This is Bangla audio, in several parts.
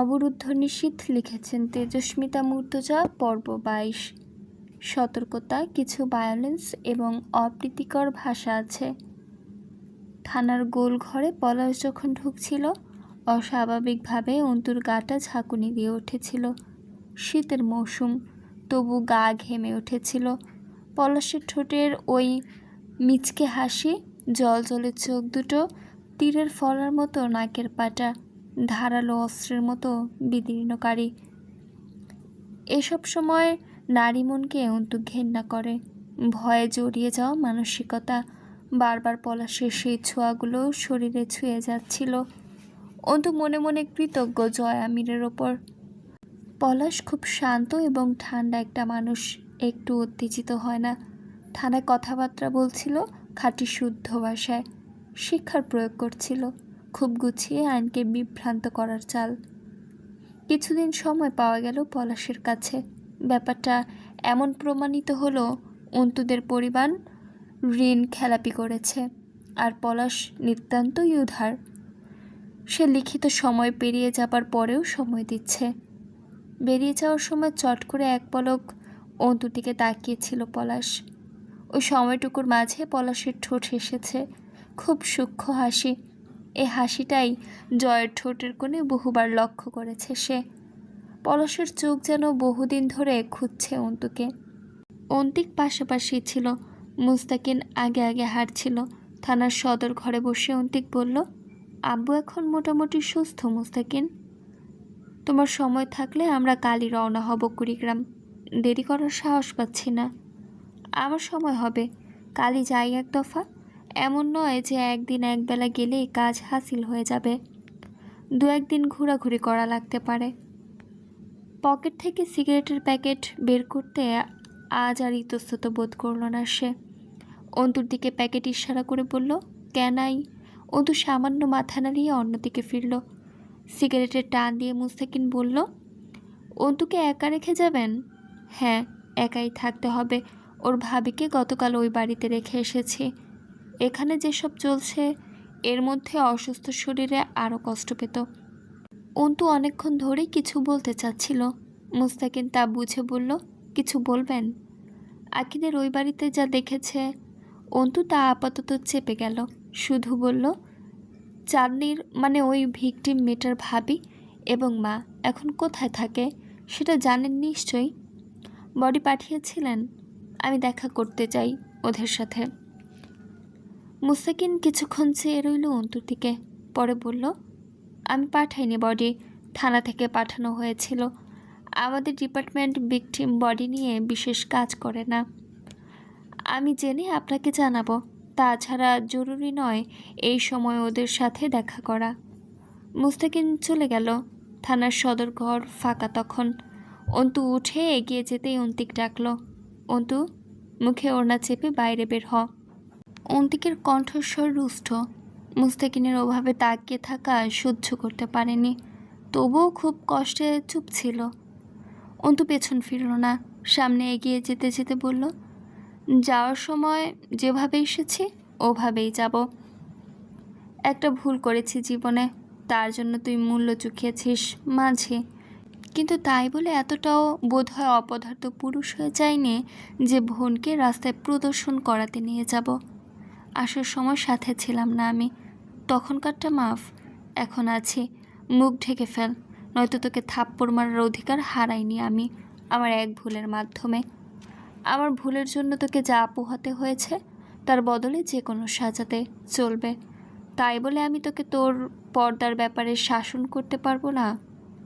অবরুদ্ধ নিশীথ লিখেছেন তেজস্মিতা মূর্তজা, পর্ব বাইশ। সতর্কতা, কিছু ভায়োলেন্স এবং অপ্রীতিকর ভাষা আছে। থানার গোল ঘরে পলাশ যখন ঢুকছিল, অস্বাভাবিকভাবে অন্তুর গাটা ঝাঁকুনি দিয়ে উঠেছিল। শীতের মৌসুম, তবু গা ঘেমে উঠেছিল। পলাশের ঠোঁটের ওই মিচকে হাসি, জল জলের চোখ দুটো, তীরের ফলার মতো নাকের পাটা। ধারালো অস্ত্রের মতো বিদীর্ণকারী। এসব সময় নারী মনকে অন্তু ঘেন্না করে। ভয়ে জড়িয়ে যাওয়া মানসিকতা বারবার পলাশের সেই ছোঁয়াগুলো শরীরে ছুঁয়ে যাচ্ছিল। অন্তু মনে মনে কৃতজ্ঞ জয় আমিরের ওপর। পলাশ খুব শান্ত এবং ঠান্ডা একটা মানুষ, একটু উত্তেজিত হয় না। থানায় কথাবার্তা বলছিল, খাঁটি শুদ্ধ ভাষায় শিক্ষার প্রয়োগ করছিল। খুব গুছিয়ে আইনকে বিভ্রান্ত করার চাল। কিছুদিন সময় পাওয়া গেল পলাশের কাছে। ব্যাপারটা এমন প্রমাণিত হলো, অন্তুদের পরিবার ঋণ খেলাপি করেছে আর পলাশ নিতান্তই উধার। সে লিখিত সময় পেরিয়ে যাবার পরেও সময় দিচ্ছে। বেরিয়ে যাওয়ার সময় চট করে এক পলক অন্তুটিকে তাকিয়েছিল পলাশ। ওই সময়টুকুর মাঝে পলাশের ঠোঁট এসেছে খুব সূক্ষ্ম হাসি। এ হাসিটাই জয়ের ঠোঁটের কোণে বহুবার লক্ষ্য করেছে সে। পলাশের চোখ যেন বহুদিন ধরে খুঁজছে অন্তুকে। অন্তিক পাশাপাশি ছিল, মুস্তাকিন আগে আগে হাঁটছিল। থানার সদর ঘরে বসে অন্তিক বলল, আব্বু এখন মোটামুটি সুস্থ, মুস্তাকিন। তোমার সময় থাকলে আমরা কালই রওনা হব কুড়িগ্রাম। দেরি করার সাহস পাচ্ছি না। আমার সময় হবে। কালই যাই এক দফা। এমন নয় যে একদিন একবেলা গেলেই কাজ হাসিল হয়ে যাবে। দু একদিন ঘোরাঘুরি করা লাগতে পারে। পকেট থেকে সিগারেটের প্যাকেট বের করতে আজ আর ইতস্তত বোধ করল না সে। অন্তুর দিকে প্যাকেট ইশারা করে বলল কেনাই অন্তু সামান্য মাথা নাড়িয়ে অন্যদিকে ফিরল। সিগারেটের টান দিয়ে মুস্তাকিন বলল, অন্তুকে একা রেখে যাবেন? হ্যাঁ একাই থাকতে হবে। ওর ভাবিকে গতকাল ওই বাড়িতে রেখে এসেছি। এখানে যেসব চলছে, এর মধ্যে অসুস্থ শরীরে আরও কষ্ট পেত। অন্তু অনেকক্ষণ ধরেই কিছু বলতে চাচ্ছিল। মুস্তাকিন তা বুঝে বলল, কিছু বলবেন? আকিদের ওই বাড়িতে যা দেখেছে, অন্তু তা আপাতত চেপে গেল। শুধু বলল, চাঁদনির মানে ওই ভিকটিম মেটার ভাবি এবং মা এখন কোথায় থাকে সেটা জানেন নিশ্চয়ই? বডি পাঠিয়েছিলেন, আমি দেখা করতে চাই ওদের সাথে। মুস্তাকিন কিছুক্ষণ চেয়ে রইল অন্তুর দিকে, পরে বলল, আমি পাঠাইনি বডি, থানা থেকে পাঠানো হয়েছিল। আমাদের ডিপার্টমেন্ট ভিকটিম বডি নিয়ে বিশেষ কাজ করে না। আমি জেনে আপনাকে জানাব, তাছাড়া জরুরি নয় এই সময় ওদের সাথে দেখা করা। মুস্তাকিন চলে গেল। থানার সদর ঘর ফাঁকা তখন। অন্তু উঠে এগিয়ে যেতেই অন্তিক ডাকল, অন্তু, মুখে ওড়না চেপে বাইরে বের হ। অন্তিকের কণ্ঠস্বর রুষ্ট। মুস্তাকিনের ওভাবে তাকিয়ে থাকা সহ্য করতে পারেনি, তবুও খুব কষ্টে চুপ ছিল। অন্তু পেছন ফিরল না, সামনে এগিয়ে যেতে যেতে বলল, যাওয়ার সময় যেভাবে এসেছি, ওভাবেই যাব। একটা ভুল করেছি জীবনে, তার জন্য তুই মূল্য চুকিয়েছিস মাঝে। কিন্তু তাই বলে এতটাও বোধহয় অপদার্থ পুরুষ হয়ে যায়নি যে বোনকে রাস্তায় প্রদর্শন করাতে নিয়ে যাব। আসার সময় সাথে ছিলাম না আমি। তখনকারটা মাফ, এখন আছি। মুখ ঢেকে ফেল, নয়তো তোকে থাপ্পড় মারার অধিকার হারাইনি আমি, আমার এক ভুলের মাধ্যমে। আমার ভুলের জন্য তোকে যা পোহাতে হয়েছে, তার বদলে যে কোনো সাজাতে চলবে। তাই বলে আমি তোকে তোর পর্দার ব্যাপারে শাসন করতে পারব না,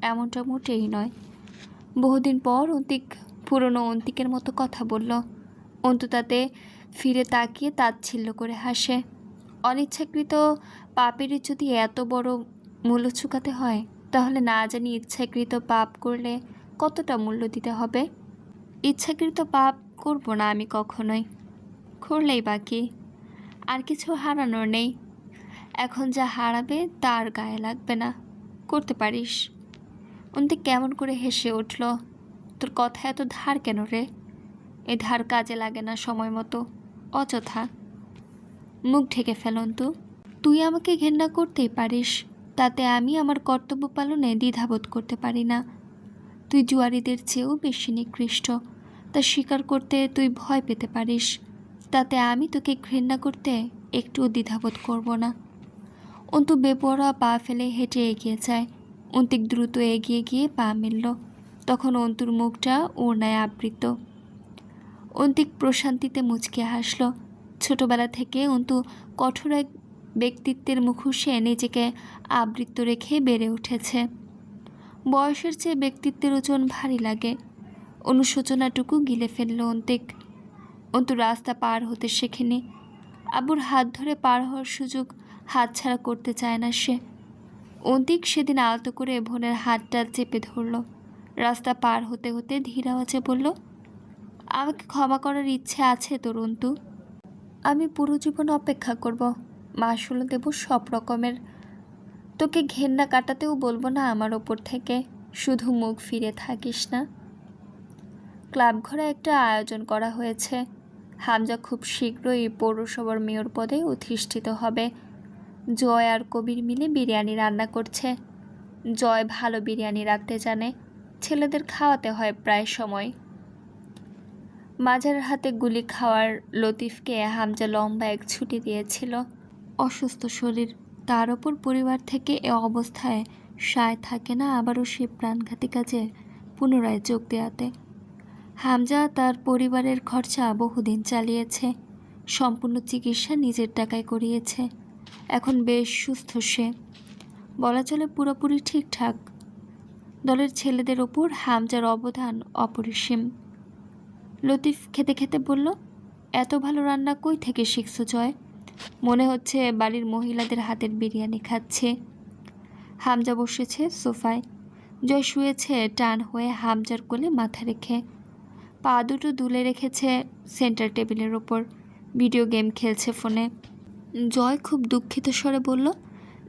এমনটা মোটেই নয়। বহুদিন পর অন্তিক, পুরনো অন্তিকের মতো কথা বলল। অন্তু তাতে ফিরে তাকিয়ে তাচ্ছিল্য করে হাসে। অনিচ্ছাকৃত পাপের যদি এত বড় মূল্য চুকাতে হয়, তাহলে না জানি ইচ্ছাকৃত পাপ করলে কতটা মূল্য দিতে হবে? ইচ্ছাকৃত পাপ করব না আমি কখনোই। করলেই বাকি আর কিছু হারানোর নেই। এখন যা হারাবে তার গায়ে লাগবে না। করতে পারিস। অন্তে কেমন করে হেসে উঠল, তোর কথা এত ধার কেন রে? এ ধার কাজে লাগে না সময় মতো। অযথা। মুখ ঢেকে ফেলন তো। তুই আমাকে ঘেন্না করতেই পারিস, তাতে আমি আমার কর্তব্য পালনে দ্বিধাবোধ করতে পারি না। তুই জুয়ারিদের চেয়েও বেশি নিকৃষ্ট, তা স্বীকার করতে তুই ভয় পেতে পারিস, তাতে আমি তোকে ঘৃণা করতে একটুও দ্বিধাবোধ করব না। অন্তু বেপরোয়া পা ফেলে হেঁটে এগিয়ে যায়। অন্তিক দ্রুত এগিয়ে গিয়ে পা মেলল। তখন অন্তুর মুখটা ওর ওড়নায় আবৃত। অন্তিক প্রশান্তিতে মুচকে হাসল। ছোটবেলা থেকে অন্তু কঠোর এক ব্যক্তিত্বের মুখোশে নিজেকে আবৃত্ত রেখে বেড়ে উঠেছে। বয়সের চেয়ে ব্যক্তিত্বের ওজন ভারী লাগে। অনুশোচনাটুকু গিলে ফেলল অন্তিক। অন্তু রাস্তা পার হতে শেখেনি। আবুর হাত ধরে পার হওয়ার সুযোগ হাতছাড়া করতে চায় না সে। অন্তিক সেদিন আলতো করে বোনের হাতটা চেপে ধরল। রাস্তা পার হতে হতে ধীর আওয়াজে বলল আমাকে ক্ষমা করার ইচ্ছে আছে তোর অন্তু আমি পুরো জীবন অপেক্ষা করব। মাসুল দেব সব রকমের। তোকে ঘেন্না কাটাতেও বলব না আমার ওপর থেকে। শুধু মুখ ফিরে থাকিস না। ক্লাব ঘরে একটা আয়োজন করা হয়েছে। হামজা খুব শীঘ্রই পৌরসভার মেয়র পদে অধিষ্ঠিত হবে। জয় আর কবির মিলে বিরিয়ানি রান্না করছে। জয় ভালো বিরিয়ানি রাখতে জানে। ছেলেদের খাওয়াতে হয় প্রায় সময়। মাঝার হাতে গুলি খাওয়ার লতিফকে হামজা লম্বা এক ছুটি দিয়েছিল। অসুস্থ শরীর, তার ওপর পরিবার থেকে এ অবস্থায় সায় থাকে না, আবারও সে প্রাণঘাতী কাজে পুনরায় যোগ দেওয়াতে হামজা তার পরিবারের খরচা বহুদিন চালিয়েছে, সম্পূর্ণ চিকিৎসা নিজের টাকায় করিয়েছে। এখন বেশ সুস্থ সে। বলা চলে পুরোপুরি ঠিকঠাক। দলের ছেলেদের ওপর হামজার অবদান অপরিসীম। লতিফ খেতে খেতে বলল, এত ভালো রান্না কই থেকে শিখছো জয়? মনে হচ্ছে বাড়ির মহিলাদের হাতের বিরিয়ানি খাচ্ছে। হামজা বসেছে সোফায়। জয় শুয়েছে টান হয়ে হামজার কোলে মাথা রেখে। পা দুটো দুলে রেখেছে সেন্টার টেবিলের ওপর। ভিডিও গেম খেলছে ফোনে। জয় খুব দুঃখিত স্বরে বলল,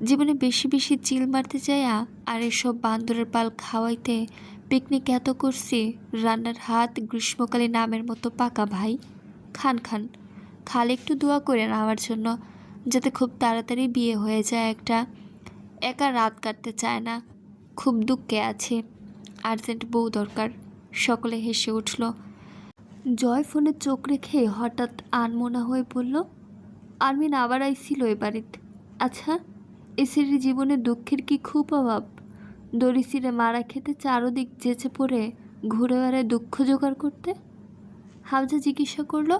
জীবনে বেশি বেশি চিল মারতে যাইয়া আর এসব বান্দরের পাল খাওয়াইতে পিকনিক এত করছি, রান্নার হাত গ্রীষ্মকালে নামের মতো পাকা ভাই। খান খান, খালে একটু দোয়া করেন আমার জন্য, যাতে খুব তাড়াতাড়ি বিয়ে হয়ে যায় একটা। একা রাত কাটতে চায় না, খুব দুঃখে আছে। আর্জেন্ট বউ দরকার, সকলে হেসে উঠল। জয় ফোনে চোখ রেখে হঠাৎ আনমোনা হয়ে বলল, আরমিন আবার আইছিল এ বাড়িতে। আচ্ছা এসির জীবনে দুঃখের কি খুব অভাব? দড়িসিরে মারা খেতে চারোদিক যেচে পড়ে ঘুরে বেড়ায় দুঃখ জোগাড় করতে? হামজা জিজ্ঞাসা করল,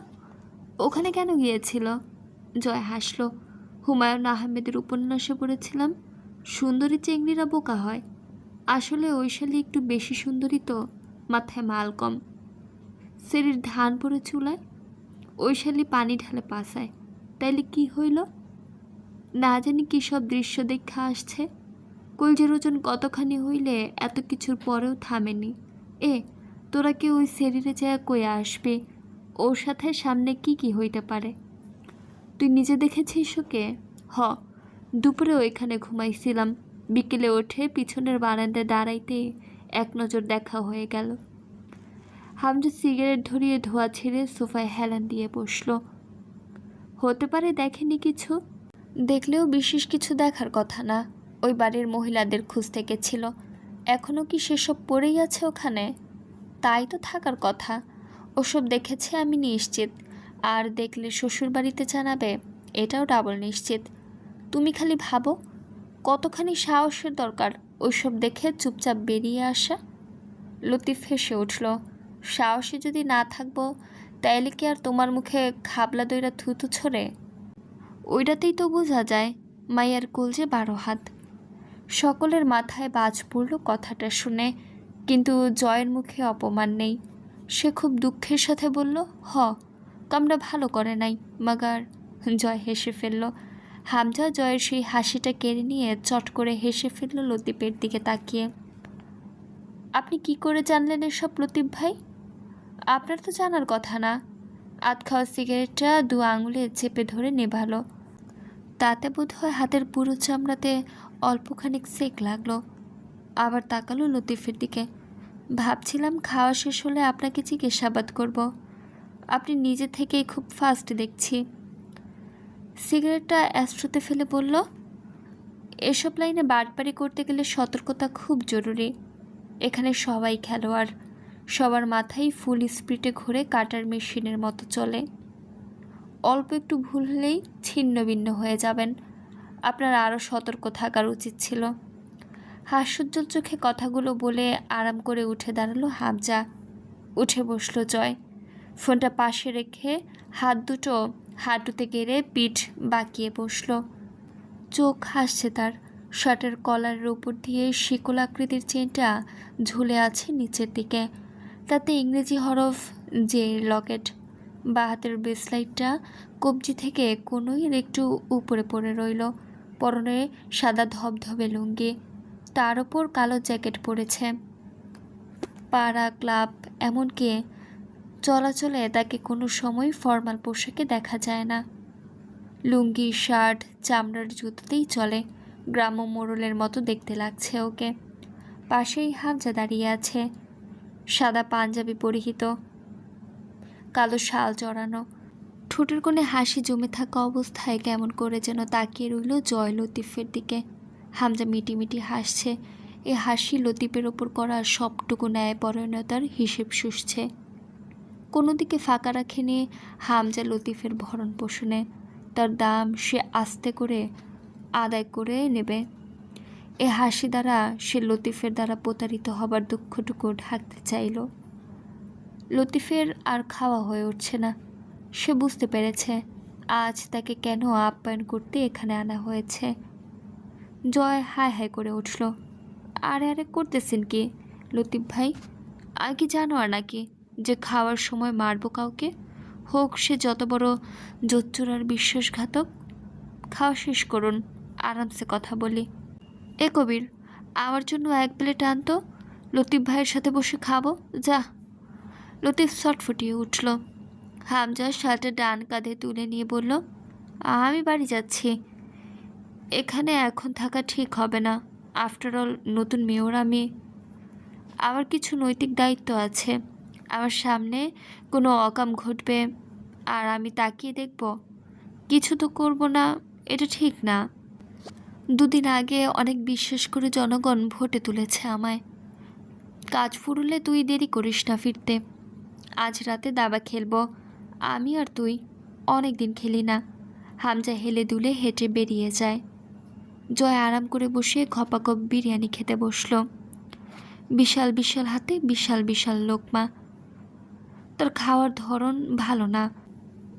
ওখানে কেন গিয়েছিল? জয় হাসল, হুমায়ুন আহমেদের উপন্যাসে পড়েছিলাম, সুন্দরী চেংড়িরা বোকা হয়। আসলে ঐশালী একটু বেশি সুন্দরী তো, মাথায় মাল কম। সেরির ধান পড়ে চুলায় ঐশালী পানি ঢালে পাশায় তাইলে কি হইল? না জানি কী সব দৃশ্য দেখা আসছে। কলজের ওজন কতখানি হইলে এত কিছুর পরেও থামেনি। এ, তোরা কি ওই শরীরে যায় কয়ে আসবে? ওর সাথে সামনে কি কি হইতে পারে? তুই নিজে দেখেছিস ওকে? হ, দুপুরে ওইখানে ঘুমাইছিলাম। বিকেলে ওঠে পিছনের বারান্দায় দাঁড়াইতে এক নজর দেখা হয়ে গেল। হামজা সিগারেট ধরিয়ে ধোয়া ছেড়ে সোফায় হেলান দিয়ে বসল। হতে পারে দেখেনি কিছু? দেখলেও বিশেষ কিছু দেখার কথা না। ওই বাড়ির মহিলাদের খুঁজতে গেছিল এখনও কি সেসব পড়েই আছে ওখানে? তাই তো থাকার কথা। ওসব দেখেছে আমি নিশ্চিত। আর দেখলে শ্বশুর বাড়িতে জানাবে, এটাও ডাবল নিশ্চিত। তুমি খালি ভাবো, কতখানি সাহসের দরকার ওইসব দেখে চুপচাপ বেরিয়ে আসা? লতিফ হেসে উঠল, সাহসে যদি না থাকব, তাইলে কি আর তোমার মুখে খাবলা দইরা থুতু ছড়ে? ওইটাতেই তো বোঝা যায়, মাইয়ার কলজে বারো হাত। সকলের মাথায় বাজ পড়ল কথাটা শুনে, কিন্তু জয়ের মুখে অপমান নেই। সে খুব দুঃখের সাথে বলল, হ কামটা ভালো করে নাই, মাগার। জয় হেসে ফেলল। হামজা জয়ের সেই হাসিটা কেড়ে নিয়ে চট করে হেসে ফেলল লতিফের দিকে তাকিয়ে। আপনি কি করে জানলেন এসব, লতিফ ভাই? আপনার তো জানার কথা না। আধ খাওয়া সিগারেটটা দু আঙুলে চেপে ধরে নেভালো। তাতে বোধ হয় হাতের পুরো চামড়াতে অল্পখানিক সেক লাগল। আবার তাকালো লতিফের দিকে। ভাবছিলাম খাওয়া শেষ হলে আপনাকে জিজ্ঞাসাবাদ করব। আপনি নিজে থেকেই খুব ফাস্ট দেখছি। সিগারেটটা অ্যাস্ট্রোতে ফেলে বলল, এসব লাইনে বাটপারি করতে গেলে সতর্কতা খুব জরুরি। এখানে সবাই খেলোয়াড়। সবার মাথায় ফুল স্পিডে ঘুরে কাটার মেশিনের মতো চলে। অল্প একটু ভুল হলেই ছিন্ন ভিন্ন হয়ে যাবেন। আপনার আরও সতর্ক থাকার উচিত ছিল। হাস্যোজ্জ্বল চোখে কথাগুলো বলে আরাম করে উঠে দাঁড়াল হামজা। উঠে বসল জয়। ফোনটা পাশে রেখে হাত দুটো হাঁটুতে গেড়ে পিঠ বাঁকিয়ে বসল। চোখ হাসছে তার। শার্টের কলারের উপর দিয়ে শিকল আকৃতির চেনটা ঝুলে আছে নিচের দিকে। তাতে ইংরেজি হরফ জে লকেট বা হাতের ব্রেসলাইটটা কবজি থেকে কোনোই একটু উপরে পড়ে রইল। পরনে সাদা ধবধবে লুঙ্গি, তার ওপর কালো জ্যাকেট পরেছে। পাড়া, ক্লাব এমনকি চলাচলে তাকে কোনো সময় ফর্মাল পোশাকে দেখা যায় না। লুঙ্গি, শার্ট, চামড়ার জুতোতেই চলে, গ্রাম্য মোড়লের মতো দেখতে লাগছে ওকে। পাশেই হামজা দাঁড়িয়ে আছে, সাদা পাঞ্জাবি পরিহিত। কালো শাল জড়ানো। ঠোঁটের কোণে হাসি জমে থাকা অবস্থায় কেমন করে যেন তাকিয়ে রইল জয় লতিফের দিকে। হামজা মিটিমিটি হাসছে। এ হাসি লতিফের ওপর করা সবটুকু ন্যায়পরায়ণতার হিসেব শুষছে। কোনো দিকে ফাঁকা রাখেনি হামজা লতিফের ভরণ পোষণে। তার দাম সে আস্তে করে আদায় করে নেবে। এ হাসি দ্বারা সে লতিফের দ্বারা প্রতারিত হবার দুঃখটুকু ঢাকতে চাইল। লতিফের আর খাওয়া হয়ে উঠছে না। সে বুঝতে পেরেছে আজ তাকে কেন আপ্যায়ন করতে এখানে আনা হয়েছে। জয় হায় হায় করে উঠল। আরে আরে করতেছেন কি? লতিফ ভাই আর কি জানো আর নাকি যে খাওয়ার সময় মারবো কাউকে? হোক, সে যত বড় জোচ্চুর আর বিশ্বাসঘাতক। খাওয়া শেষ করুন, আরামসে কথা বলি। এ কবির, আমার জন্য এক প্লেট আনতো। লতিফ ভাইয়ের সাথে বসে খাব, যা। লতিফ শট ফুটিয়ে উঠল। হামজা শার্টের ডান কাঁধে তুলে নিয়ে বলল, আমি বাড়ি যাচ্ছি। এখানে এখন থাকা ঠিক হবে না। আফটার অল নতুন মেয়র আমি। আমার কিছু নৈতিক দায়িত্ব আছে। আমার সামনে কোনো অকাম ঘটবে আর আমি তাকিয়ে দেখব। কিছু তো করব না, এটা ঠিক না। দুদিন আগে অনেক বিশ্বাস করে জনগণ ভোটে তুলেছে আমায়। কাজ ফুরুলে তুই দেরি করিস না ফিরতে। আজ রাতে দাবা খেলব। আমি আর তুই অনেক দিন খেলি না। হামজা হেলে দুলে হেঁটে বেরিয়ে যায়। জয় আরাম করে বসে খপাকপ বিরিয়ানি খেতে বসল। বিশাল বিশাল হাতে বিশাল বিশাল লোকমা। তার খাওয়ার ধরন ভালো না।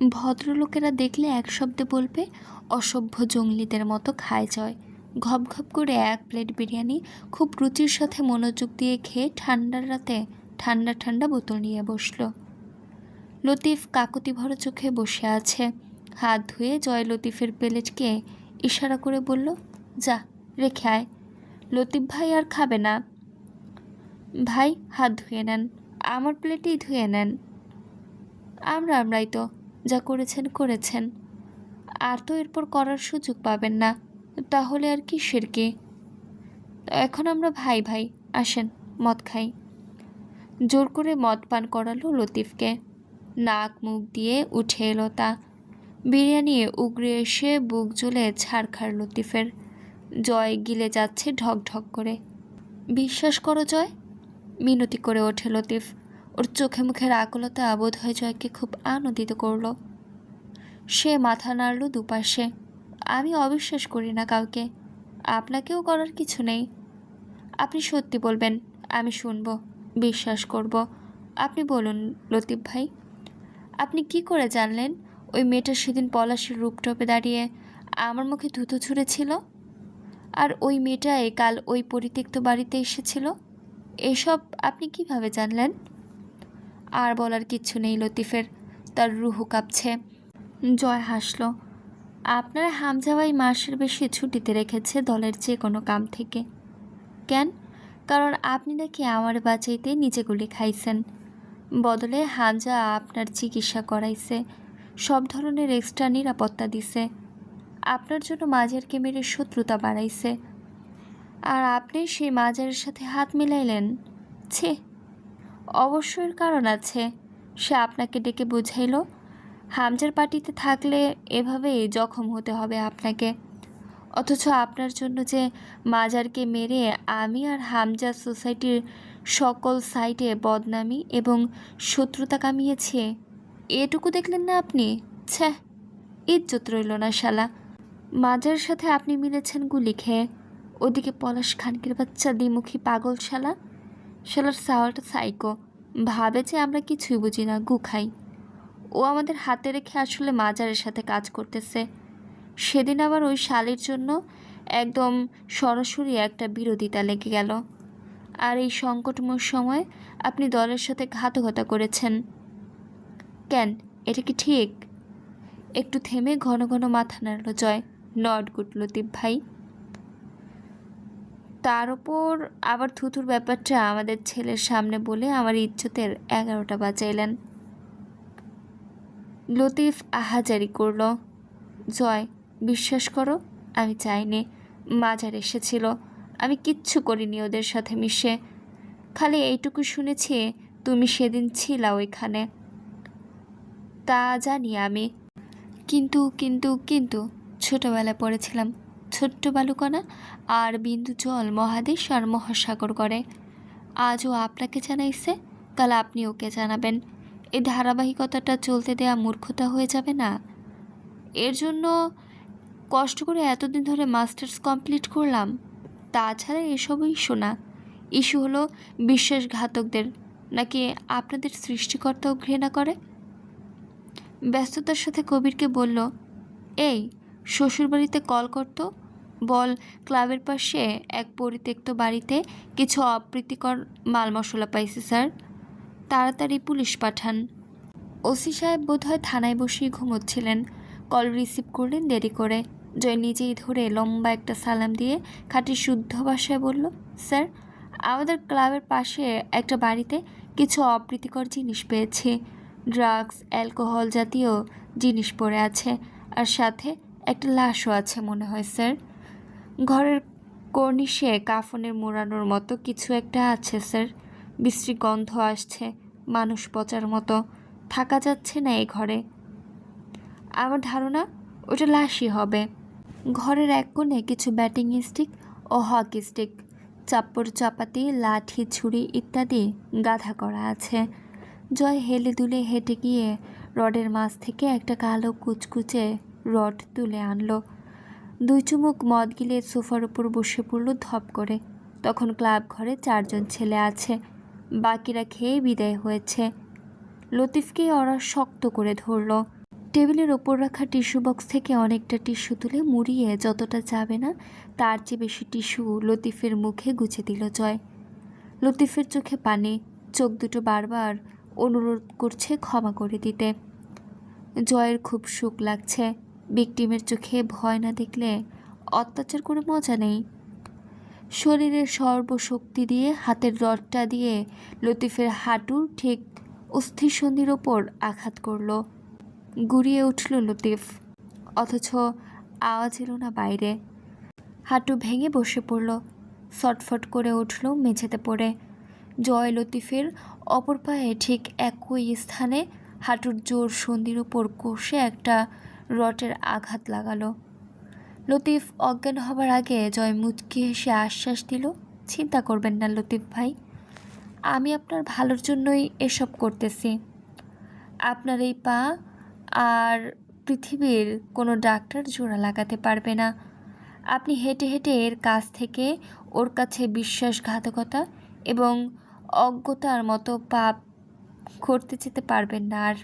ভদ্রলোকেরা দেখলে এক শব্দে বলবে, অসভ্য জঙ্গলিদের মতো খায় জয়। ঘপ ঘপ করে এক প্লেট বিরিয়ানি খুব রুচির সাথে মনোযোগ দিয়ে খেয়ে ঠান্ডার রাতে ঠান্ডা ঠান্ডা বোতল নিয়ে বসল। লতিফ কাকতি ভরা চোখে বসে আছে। হাত ধুয়ে জয় লতিফের প্লেটকে ইশারা করে বলল, যা, রেখে আয়। লতিফ ভাই আর খাবে না। ভাই, হাত ধুয়ে নেন। আমার প্লেটেই ধুয়ে নেন। আমরা, আমরাই তো, যা করেছেন করেছেন। আর তো এরপর করার সুযোগ পাবেন না। তাহলে আর কি? এখন আমরা ভাই ভাই, আসেন, মদ খাই। জোর করে মদ পান করালো লতিফকে। নাক মুখ দিয়ে উঠে এলো তা। বিরিয়ানি উগড়ে এসে বুক জ্বলে ছাড়খাড় লতিফের। জয় গিলে যাচ্ছে ঢক ঢক করে। বিশ্বাস করো জয়? মিনতি করে ওঠে লতিফ। ওর চোখে মুখের আকুলতা বোধ হয় জয়কে খুব আনন্দিত করল। সে মাথা নাড়ল দুপাশে। আমি অবিশ্বাস করি না কাউকে। আপনাকেও করার কিছু নেই। আপনি সত্যি বলবেন, আমি শুনব। বিশ্বাস করব। আপনি বলুন, লতিফ ভাই। আপনি কি করে জানলেন? ওই মেয়েটা সেদিন পলাশের রূপটপে দাঁড়িয়ে আমার মুখে ধুতো ছুঁড়েছিল? আর ওই মেয়েটাই কাল ওই পরিত্যক্ত বাড়িতে এসেছিল? এসব আপনি কীভাবে জানলেন? আর বলার কিচ্ছু নেই লতিফের। তার রুহু কাঁপছে। জয় হাসল। আপনারা হামজাওয়াই মাসের বেশি ছুটিতে রেখেছে দলের যে কোনো কাম থেকে। কেন? কারণ আপনি নাকি আমার বাঁচাইতে নিজে গুলি খাইছেন। বদলে হামজা আপনার চিকিৎসা করাইছে। সব ধরনের এক্সট্রা নিরাপত্তা দিছে। আপনার জন্য মাজারকে মেরে শত্রুতা বাড়াইছে। আর আপনি সেই মাজারের সাথে হাত মিলাইলেন? ছে, অবশ্যই কারণ আছে। সে আপনাকে ডেকে বুঝাইল, হামজার পার্টিতে থাকলে এভাবেই জখম হতে হবে আপনাকে। অথচ আপনার জন্য যে মাজারকে মেরে আমি আর হামজা সোসাইটির সকল সাইটে বদনামি এবং শত্রুতা কামিয়েছে, এটুকু দেখলেন না আপনি? ছ্যাঃ ইজ্জত রইল না শালা। মাজার সাথে আপনি মিলেছেন গুলি খেয়ে। ওদিকে পলাশ খানকির বাচ্চা দ্বিমুখী পাগল শালা। শালার সাওয়ালটা সাইকো। ভাবে যে আমরা কিছুই বুঝি না, গু খাই। ও আমাদের হাতে রেখে আসলে মাজারের সাথে কাজ করতেছে। সেদিন আবার ওই শালির জন্য একদম সরাসরি একটা বিরোধিতা লেগে গেল। আর এই সংকটময় সময় আপনি দলের সাথে ঘাতকতা করেছেন। কেন? এটা কি ঠিক? একটু থেমে ঘন ঘন মাথা নাড়ল জয়। নট গুড, লতিফ ভাই। তার ওপর আবার থুতুর ব্যাপারটা আমাদের ছেলের সামনে বলে আমার ইজ্জতের এগারোটা বাজাইলেন। লতিফ আহাজারি করল। জয় বিশ্বাস করো, আমি চাইনি মাজার এসেছিল। আমি কিচ্ছু করিনি ওদের সাথে মিশে। খালি এইটুকু শুনেছি, তুমি সেদিন ছিলা ওইখানে তা জানি আমি। কিন্তু কিন্তু কিন্তু, ছোটোবেলায় পড়েছিলাম। ছোট্ট বালুকণা আর বিন্দু জল মহাদেশ আর মহাসাগর করে আজও আপনাকে জানাইছে, কাল আপনি ওকে জানাবেন। এই ধারাবাহিকতাটা চলতে দেয়া মূর্খতা হয়ে যাবে না। এর জন্য কষ্ট করে এতদিন ধরে মাস্টার্স কমপ্লিট করলাম। তাছাড়া এসবও ইস্যু না ইস্যু হলো বিশ্বাসঘাতকদের। নাকি আপনাদের সৃষ্টিকর্তাও ঘৃণা করে? ব্যস্ততার সাথে কবিরকে বলল, এই, শ্বশুরবাড়িতে কল করতো? বল, ক্লাবের পাশে এক পরিত্যক্ত বাড়িতে কিছু অপ্রীতিকর মাল মশলা পাইছে, স্যার। তাড়াতাড়ি পুলিশ পাঠান। ওসি সাহেব বোধহয় থানায় বসেই ঘুমোচ্ছিলেন। কল রিসিভ করলেন দেরি করে। জয় নিজেই ধরে লম্বা একটা সালাম দিয়ে খাঁটি শুদ্ধ ভাষায় বলল, স্যার, আমাদের ক্লাবের পাশে একটা বাড়িতে কিছু অপ্রীতিকর জিনিস পেয়েছি। ড্রাগস, অ্যালকোহল জাতীয় জিনিস পড়ে আছে আর সাথে একটা লাশও আছে মনে হয়, স্যার। ঘরের কর্নিশে কাফনের মোড়ানোর মতো কিছু একটা আছে, স্যার। বিশ্রী গন্ধ আসছে মানুষ পচার মতো। থাকা যাচ্ছে না এই ঘরে। আমার ধারণা ওটা লাশই হবে। ঘরের এক কোণে কিছু ব্যাটিং স্টিক ও হকি স্টিক চাপ্পড় চাপাতি, লাঠি, ছুরি ইত্যাদি গাধা করা আছে। জয় হেলে দুলে হেঁটে গিয়ে রডের মাছ থেকে একটা কালো কুচকুচে রড তুলে আনলো। দুই চুমুক মদ গিলে সোফার উপর বসে পড়ল ধপ করে। তখন ক্লাব ঘরে চারজন ছেলে আছে। বাকিরা খেয়ে বিদায় হয়েছে। লতিফকে ওরা শক্ত করে ধরল। টেবিলের ওপর রাখা টিস্যু বক্স থেকে অনেকটা টিস্যু তুলে মুড়িয়ে যতটা যাবে না, তার চেয়ে বেশি টিস্যু লতিফের মুখে গুছে দিল জয়। লতিফের চোখে পানি, চোখ দুটো বারবার অনুরোধ করছে ক্ষমা করে দিতে। জয়ের খুব সুখ লাগছে, বিকটিমের চোখে ভয় না দেখলে অত্যাচার করে মজা নেই। শরীরের সর্বশক্তি দিয়ে, হাতের রডটা দিয়ে লতিফের হাঁটুর ঠিক অস্থিসন্ধির ওপর আঘাত করল। গুড়িয়ে উঠল লতিফ। অথচ আওয়াজ এলো না বাইরে। হাঁটু ভেঙে বসে পড়ল। ছটফট করে উঠল মেঝেতে পড়ে। জয় লতিফের অপর পায়ে ঠিক একই স্থানে হাঁটুর জোর সন্ধির ওপর কষে একটা রটের আঘাত লাগালো। লতিফ অজ্ঞান হবার আগে জয় মুচকি হেসে আশ্বাস দিল, চিন্তা করবেন না লতিফ ভাই, আমি আপনার ভালোর জন্যই এসব করতেছি। আপনার এই পা আর পৃথিবীর কোনো ডাক্তার জোড়া লাগাতে পারবে না। আপনি হেঁটে হেঁটে এর কাছ থেকে ওর কাছে বিশ্বাসঘাতকতা এবং অজ্ঞতার মতো পাপ করতে যেতে পারবেন না। আর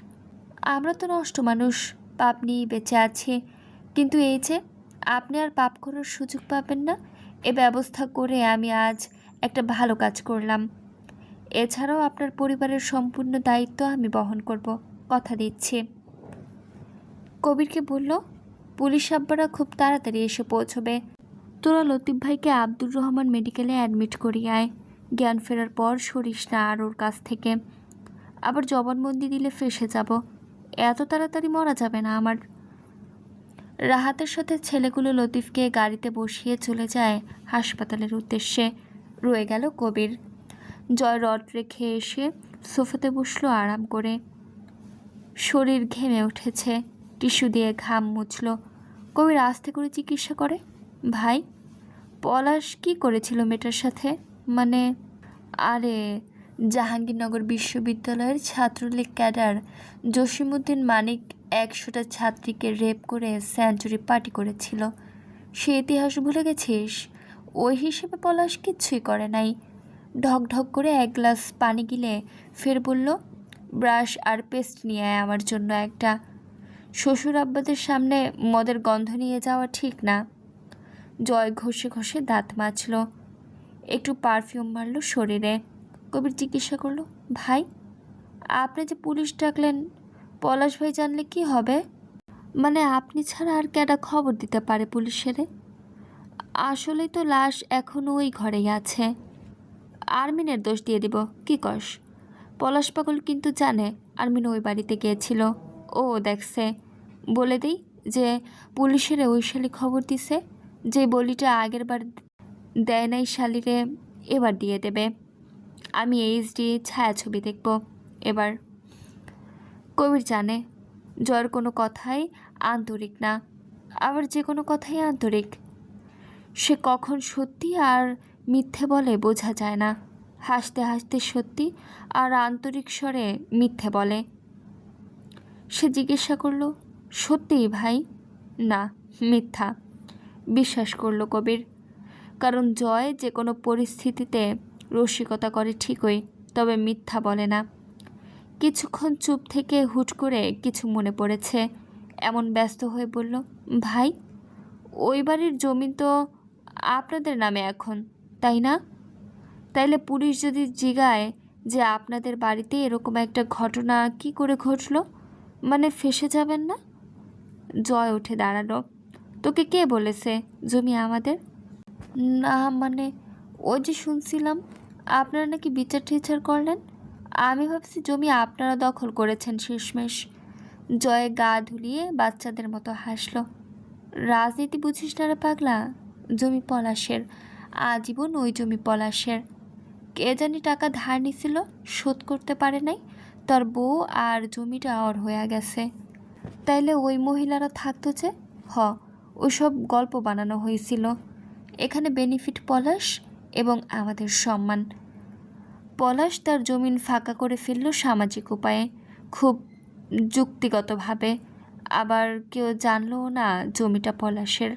আমরা তো নষ্ট মানুষ, পাপ নিয়েই বেঁচে আছি। কিন্তু এই যে আপনি আর পাপ করার সুযোগ পাবেন না, এ ব্যবস্থা করে আমি আজ একটা ভালো কাজ করলাম। এছাড়াও আপনার পরিবারের সম্পূর্ণ দায়িত্ব আমি বহন করব, কথা দিচ্ছি। কবিরকে বলল, পুলিশ আব্বারা খুব তাড়াতাড়ি এসে পৌঁছবে। তোরা লতিফ ভাইকে আব্দুর রহমান মেডিকেলে অ্যাডমিট করিয়ে আয়। জ্ঞান ফেরার পর সরিস না আর ওর কাছ থেকে। আবার জবানবন্দি দিলে ফেসে যাব। এত তাড়াতাড়ি মরা যাবে না আমার। রাহাতের সাথে ছেলেগুলো লতিফকে গাড়িতে বসিয়ে চলে যায় হাসপাতালের উদ্দেশ্যে। রয়ে গেল কবির। জয় রড রেখে এসে সোফাতে বসল আরাম করে। শরীর ঘেমে উঠেছে। টিস্যু দিয়ে ঘাম মুছল। কবির আস্তে করে চিকিৎসা করে। ভাই, পলাশ কি করেছিল মেয়েটার সাথে? মানে আরে, জাহাঙ্গীরনগর বিশ্ববিদ্যালয়ের ছাত্রলীগ ক্যাডার জসিমুদ্দিন মানিক একশোটা ছাত্রীকে রেপ করে সেঞ্চুরি পার্টি করেছিল। সে ইতিহাস ভুলে গেছিস? ওই হিসেবে পলাশ কিচ্ছুই করে নাই। ঢক ঢক করে এক গ্লাস পানি গিলে ফের বলল, ব্রাশ আর পেস্ট নিয়ে আমার জন্য একটা। শ্বশুর আব্বাদের সামনে মদের গন্ধ নিয়ে যাওয়া ঠিক না। জয় ঘষে ঘষে দাঁত মাজল। একটু পারফিউম মারল শরীরে। কবির জিজ্ঞাসা করল, ভাই, আপনি যে পুলিশ ডাকলেন, পলাশ ভাই জানলে কি হবে? মানে আপনি ছাড়া আর কেডা খবর দিতে পারে পুলিশেরে? আসলেই তো লাশ এখনও ওই ঘরেই আছে। আর্মিনের দোষ দিয়ে দিব, কি কস? পলাশ পাগল কিন্তু জানে আর্মিন ওই বাড়িতে গিয়েছিল। ও দেখছে। বলে দিই যে পুলিশের ওই শালি খবর দিছে যে বলিটা আগের বার দেয় নাই শালিরে, এবার দিয়ে দেবে। আমি এইচডি ছায়াছবি দেখব। এবার কবির জানে জয়ের কোনো কথাই আন্তরিক না, আবার যে কোনো কথাই আন্তরিক। সে কখন সত্যি আর মিথ্যে বলে বোঝা যায় না। হাসতে হাসতে সত্যি আর আন্তরিক স্বরে মিথ্যে বলে। সে জিজ্ঞাসা করল সত্যিই ভাই? না, মিথ্যা। বিশ্বাস করল কবির। কারণ জয় যে কোনো পরিস্থিতিতে রসিকতা করে ঠিকই, তবে মিথ্যা বলে না। কিছুক্ষণ চুপ থেকে হুট করে কিছু মনে পড়েছে। এমন ব্যস্ত হয়ে বলল, ভাই, ওই বাড়ির জমি তো আপনাদের নামে এখন, তাই না? তাইলে পুলিশ যদি জিগায় যে আপনাদের বাড়িতে এরকম একটা ঘটনা কি করে ঘটলো? মানে ফেসে যাবেন না? জয় উঠে দাঁড়াল। তোকে কে বলেছে জমি আমাদের? না মানে ওই যে শুনছিলাম, আপনারা নাকি বিচার টিচার করলেন? আমি ভাবছি জমি আপনারা দখল করেছেন শেষমেশ। জয়ে গা ধুলিয়ে বাচ্চাদের মতো হাসলো। রাজনীতি বুঝিস না রে পাগলা, জমি পলাশের, আজীবন ওই জমি পলাশের। কে জানি টাকা ধার নিছিল, শোধ করতে পারে নাই, তার বউ আর জমিটা অর হয়ে গেছে। তাইলে ওই মহিলারা থাকতো যে? হ, ওসব গল্প বানানো হয়েছিল। এখানে বেনিফিট পলাশ এবং আমাদের সম্মান। পলাশ তার জমিন ফাঁকা করে ফেলল সামাজিক উপায়ে, খুব যুক্তিগতভাবে। আবার কেউ জানলও না জমিটা পলাশের।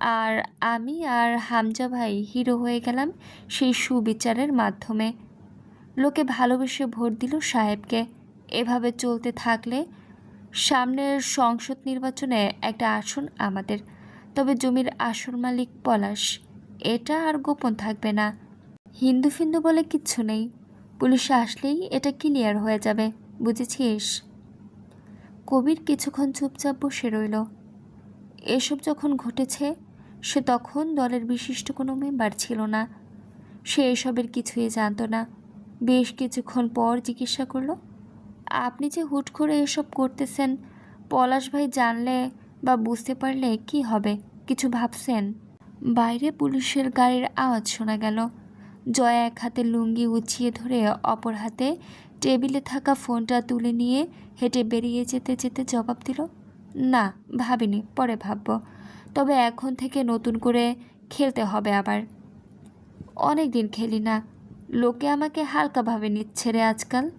আর আমি আর হামজা ভাই হিরো হয়ে গেলাম সেই সুবিচারের মাধ্যমে। লোকে ভালোবেসে ভোট দিল সাহেবকে। এভাবে চলতে থাকলে সামনের সংসদ নির্বাচনে একটা আসন আমাদের। তবে জমির আসল মালিক পলাশ, এটা আর গোপন থাকবে না। হিন্দু ফিন্দু বলে কিচ্ছু নেই। পুলিশে আসলেই এটা ক্লিয়ার হয়ে যাবে, বুঝেছিস? কবির কিছুক্ষণ চুপচাপ বসে রইল। এসব যখন ঘটেছে, সে তখন দলের বিশিষ্ট কোনো মেম্বার ছিল না। সে এসবের কিছুই জানতো না। বেশ কিছুক্ষণ পর জিজ্ঞাসা করল আপনি যে হুট করে এসব করতেছেন, পলাশ ভাই জানলে বা বুঝতে পারলে কি হবে? কিছু ভাবছেন? বাইরে পুলিশের গাড়ির আওয়াজ শোনা গেল। জয়া এক হাতে লুঙ্গি উঁচিয়ে ধরে অপর হাতে টেবিলে থাকা ফোনটা তুলে নিয়ে হেঁটে বেরিয়ে যেতে যেতে জবাব দিল, না, ভাবিনি, পরে ভাববো। তবে এখন থেকে নতুন করে খেলতে হবে আবার। অনেক দিন খেলি না। লোকে আমাকে হালকাভাবে নিচ্ছে রে আজকাল।